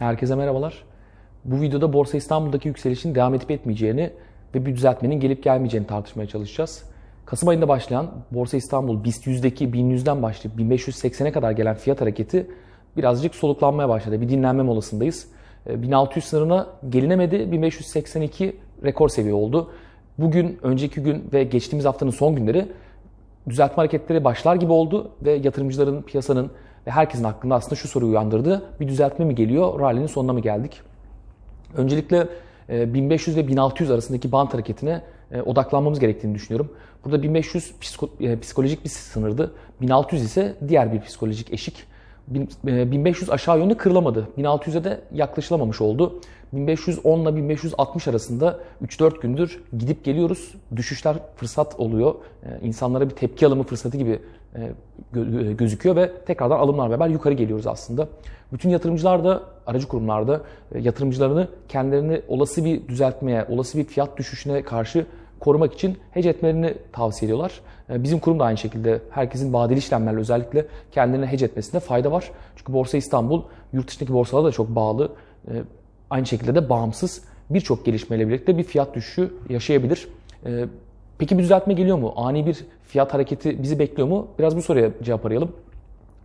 Herkese merhabalar. Bu videoda Borsa İstanbul'daki yükselişin devam edip etmeyeceğini ve bir düzeltmenin gelip gelmeyeceğini tartışmaya çalışacağız. Kasım ayında başlayan Borsa İstanbul BIST 100'deki 1100'den başlayıp 1580'e kadar gelen fiyat hareketi birazcık soluklanmaya başladı. Bir dinlenme molasındayız. 1600 sınırına gelinemedi. 1582 rekor seviye oldu. Bugün, önceki gün ve geçtiğimiz haftanın son günleri düzeltme hareketleri başlar gibi oldu ve yatırımcıların, piyasanın ve herkesin hakkında aslında şu soruyu uyandırdı. Bir düzeltme mi geliyor, rally'nin sonuna mı geldik? Öncelikle 1500 ve 1600 arasındaki bant hareketine e, odaklanmamız gerektiğini düşünüyorum. Burada 1500 e, psikolojik bir sınırdı. 1600 ise diğer bir psikolojik eşik. 1500 e, aşağı yönlü kırılamadı. 1600'e de yaklaşılamamış oldu. 1510 ile 1560 arasında 3-4 gündür gidip geliyoruz. Düşüşler fırsat oluyor. İnsanlara bir tepki alımı fırsatı gibi gözüküyor ve tekrardan alımlar beraber yukarı geliyoruz aslında. Bütün yatırımcılar da aracı kurumlarda yatırımcılarını kendilerini olası bir düzeltmeye, olası bir fiyat düşüşüne karşı korumak için hedge etmelerini tavsiye ediyorlar. Bizim kurum da aynı şekilde herkesin vadeli işlemlerle özellikle kendilerine hedge etmesinde fayda var. Çünkü Borsa İstanbul yurt dışındaki borsalara da çok bağlı. Aynı şekilde de bağımsız birçok gelişmeyle birlikte bir fiyat düşüşü yaşayabilir. Peki bir düzeltme geliyor mu? Ani bir fiyat hareketi bizi bekliyor mu? Biraz bu soruya cevap arayalım.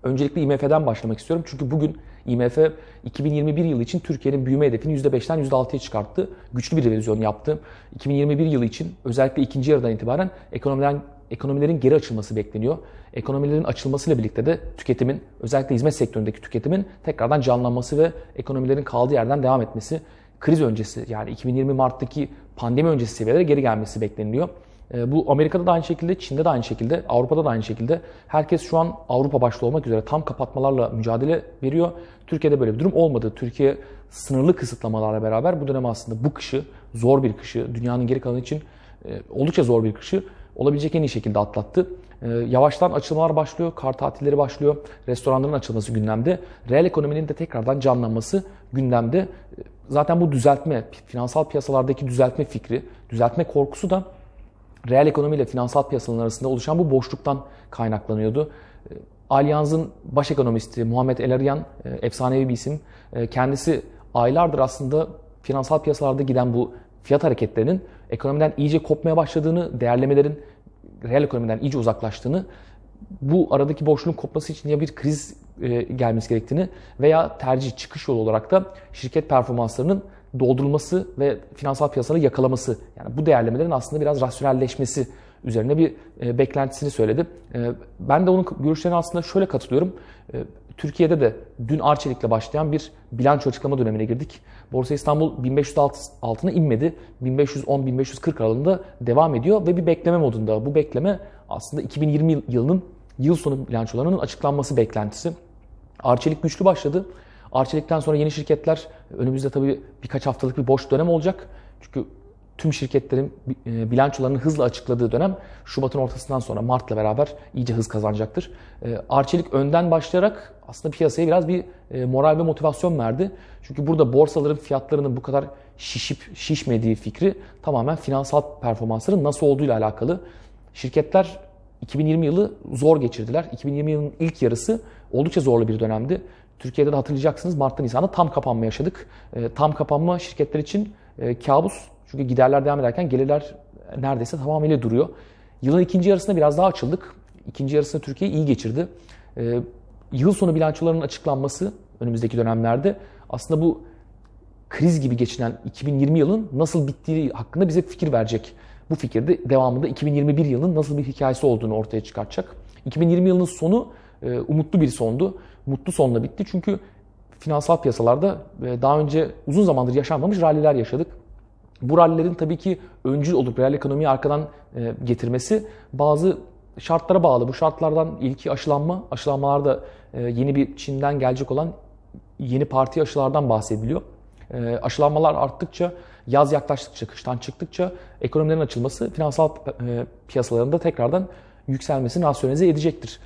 Öncelikle IMF'den başlamak istiyorum. Çünkü bugün IMF 2021 yılı için Türkiye'nin büyüme hedefini %5'ten %6'ya çıkarttı. Güçlü bir revizyon yaptı. 2021 yılı için özellikle ikinci yarıdan itibaren ekonomilerin, ekonomilerin geri açılması bekleniyor. Ekonomilerin açılmasıyla birlikte de tüketimin, özellikle hizmet sektöründeki tüketimin tekrardan canlanması ve ekonomilerin kaldığı yerden devam etmesi, kriz öncesi yani 2020 Mart'taki pandemi öncesi seviyelere geri gelmesi bekleniyor. Ee, bu Amerika'da da aynı şekilde, Çin'de de aynı şekilde, Avrupa'da da aynı şekilde. Herkes şu an Avrupa başta olmak üzere tam kapatmalarla mücadele veriyor. Türkiye'de böyle bir durum olmadı. Türkiye sınırlı kısıtlamalarla beraber bu dönem aslında bu kışı, zor bir kışı, dünyanın geri kalanı için e, oldukça zor bir kışı olabilecek en iyi şekilde atlattı. Ee, yavaştan açılmalar başlıyor, kar tatilleri başlıyor, restoranların açılması gündemde, reel ekonominin de tekrardan canlanması gündemde. Ee, zaten bu düzeltme, finansal piyasalardaki düzeltme fikri, düzeltme korkusu da reel ekonomiyle finansal piyasaların arasında oluşan bu boşluktan kaynaklanıyordu. Ee, Allianz'ın baş ekonomisti Muhammed El Erian, e, efsanevi bir isim. E, kendisi aylardır aslında finansal piyasalarda giden bu fiyat hareketlerinin ekonomiden iyice kopmaya başladığını, değerlemelerin reel ekonomiden iyice uzaklaştığını, bu aradaki boşluğun kopması için ya bir kriz e, gelmesi gerektiğini veya tercih çıkış yolu olarak da şirket performanslarının doldurulması ve finansal piyasaları yakalaması. Yani bu değerlemelerin aslında biraz rasyonelleşmesi üzerine bir e, beklentisini söyledi. E, ben de onun görüşlerine aslında şöyle katılıyorum. E, Türkiye'de de dün Arçelik'le başlayan bir bilanço açıklama dönemine girdik. Borsa İstanbul 1500 altına inmedi. 1510-1540 aralığında devam ediyor ve bir bekleme modunda. Bu bekleme aslında 2020 yılının yıl sonu bilançolarının açıklanması beklentisi. Arçelik güçlü başladı. Arçelik'ten sonra yeni şirketler önümüzde tabii birkaç haftalık bir boş dönem olacak. Çünkü tüm şirketlerin e, bilançolarını hızla açıkladığı dönem Şubat'ın ortasından sonra Mart'la beraber iyice hız kazanacaktır. E, Arçelik önden başlayarak aslında piyasaya biraz bir e, moral ve motivasyon verdi. Çünkü burada borsaların fiyatlarının bu kadar şişip şişmediği fikri tamamen finansal performansların nasıl olduğu ile alakalı. Şirketler 2020 yılı zor geçirdiler. 2020 yılının ilk yarısı oldukça zorlu bir dönemdi. Türkiye'de de hatırlayacaksınız Mart'ta Nisan'da tam kapanma yaşadık. E, tam kapanma şirketler için e, kabus. Çünkü giderler devam ederken gelirler neredeyse tamamıyla duruyor. Yılın ikinci yarısında biraz daha açıldık. İkinci yarısında Türkiye iyi geçirdi. E, yıl sonu bilançolarının açıklanması önümüzdeki dönemlerde aslında bu kriz gibi geçinen 2020 yılın nasıl bittiği hakkında bize fikir verecek. Bu fikir de devamında 2021 yılının nasıl bir hikayesi olduğunu ortaya çıkartacak. 2020 yılının sonu e, umutlu bir sondu. Mutlu sonla bitti çünkü finansal piyasalarda e, daha önce uzun zamandır yaşanmamış ralliler yaşadık. Bu rallilerin tabii ki öncül olup reel ekonomiyi arkadan e, getirmesi bazı şartlara bağlı. Bu şartlardan ilki aşılanma. Aşılanmalarda yeni bir Çin'den gelecek olan yeni parti aşılardan bahsediliyor. Aşılanmalar arttıkça, yaz yaklaştıkça, kıştan çıktıkça ekonomilerin açılması finansal piyasalarında tekrardan yükselmesini rasyonize edecektir.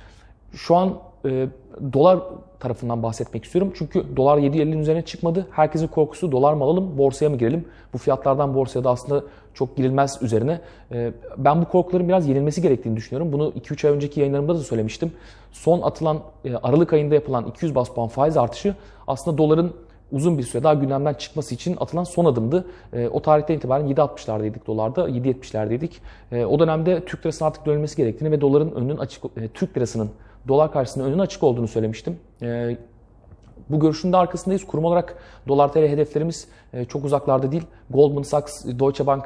Şu an e, dolar tarafından bahsetmek istiyorum. Çünkü dolar 7.50'nin üzerine çıkmadı. Herkesin korkusu dolar mı alalım, borsaya mı girelim? Bu fiyatlardan borsaya da aslında çok girilmez üzerine. E, ben bu korkuların biraz yenilmesi gerektiğini düşünüyorum. Bunu 2-3 ay önceki yayınlarımda da söylemiştim. Son atılan e, Aralık ayında yapılan 200 bas puan faiz artışı aslında doların uzun bir süre daha gündemden çıkması için atılan son adımdı. E, o tarihten itibaren 7.60'lardaydık dolarda, 7.70'lerdeydik. E, o dönemde Türk lirasının artık dönülmesi gerektiğini ve doların önünün açık, e, Türk lirasının dolar karşısında önünün açık olduğunu söylemiştim. E, bu görüşün de arkasındayız. Kurum olarak dolar TL hedeflerimiz e, çok uzaklarda değil. Goldman Sachs, Deutsche Bank,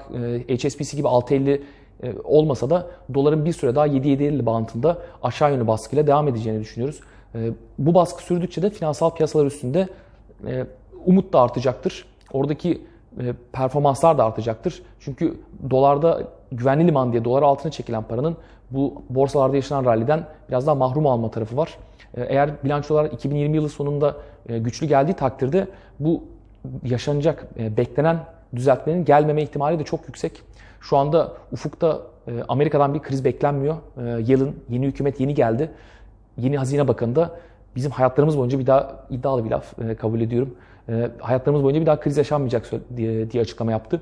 e, HSBC gibi 6.50 e, olmasa da doların bir süre daha 7-7.50 bantında aşağı yönlü baskıyla devam edeceğini düşünüyoruz. Bu baskı sürdükçe de finansal piyasalar üstünde umut da artacaktır. Oradaki performanslar da artacaktır. Çünkü dolarda güvenli liman diye dolar altına çekilen paranın bu borsalarda yaşanan ralliden biraz daha mahrum alma tarafı var. Eğer bilançolar 2020 yılı sonunda güçlü geldiği takdirde bu yaşanacak, beklenen düzeltmenin gelmeme ihtimali de çok yüksek. Şu anda ufukta Amerika'dan bir kriz beklenmiyor. Yılın yeni hükümet yeni geldi. Yeni Hazine Bakanı da bizim hayatlarımız boyunca bir daha iddialı bir laf kabul ediyorum. Hayatlarımız boyunca bir daha kriz yaşanmayacak diye açıklama yaptı.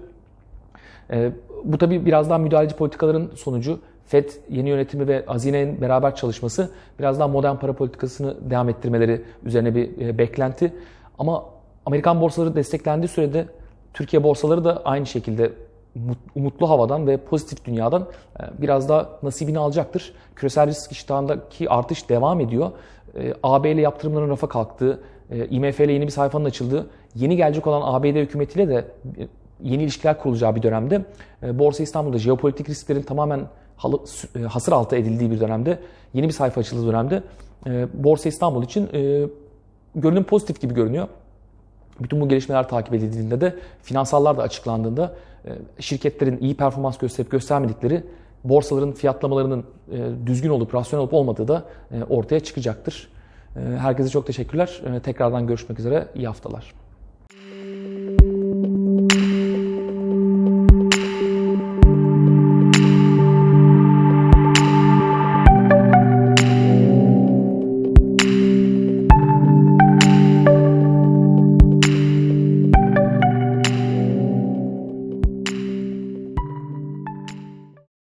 Bu tabii biraz daha müdahaleci politikaların sonucu. FED yeni yönetimi ve hazinenin beraber çalışması biraz daha modern para politikasını devam ettirmeleri üzerine bir beklenti. Ama Amerikan borsaları desteklendiği sürede Türkiye borsaları da aynı şekilde umutlu havadan ve pozitif dünyadan biraz daha nasibini alacaktır. Küresel risk iştahındaki artış devam ediyor. AB ile yaptırımların rafa kalktığı, IMF ile yeni bir sayfanın açıldığı, yeni gelecek olan ABD hükümetiyle de yeni ilişkiler kurulacağı bir dönemde Borsa İstanbul'da jeopolitik risklerin tamamen hasır altı edildiği bir dönemde, yeni bir sayfa açıldığı dönemde Borsa İstanbul için görünüm pozitif gibi görünüyor. Bütün bu gelişmeler takip edildiğinde de finansallar da açıklandığında şirketlerin iyi performans gösterip göstermedikleri borsaların fiyatlamalarının düzgün olup rasyonel olup olmadığı da ortaya çıkacaktır. Herkese çok teşekkürler. Tekrardan görüşmek üzere. İyi haftalar.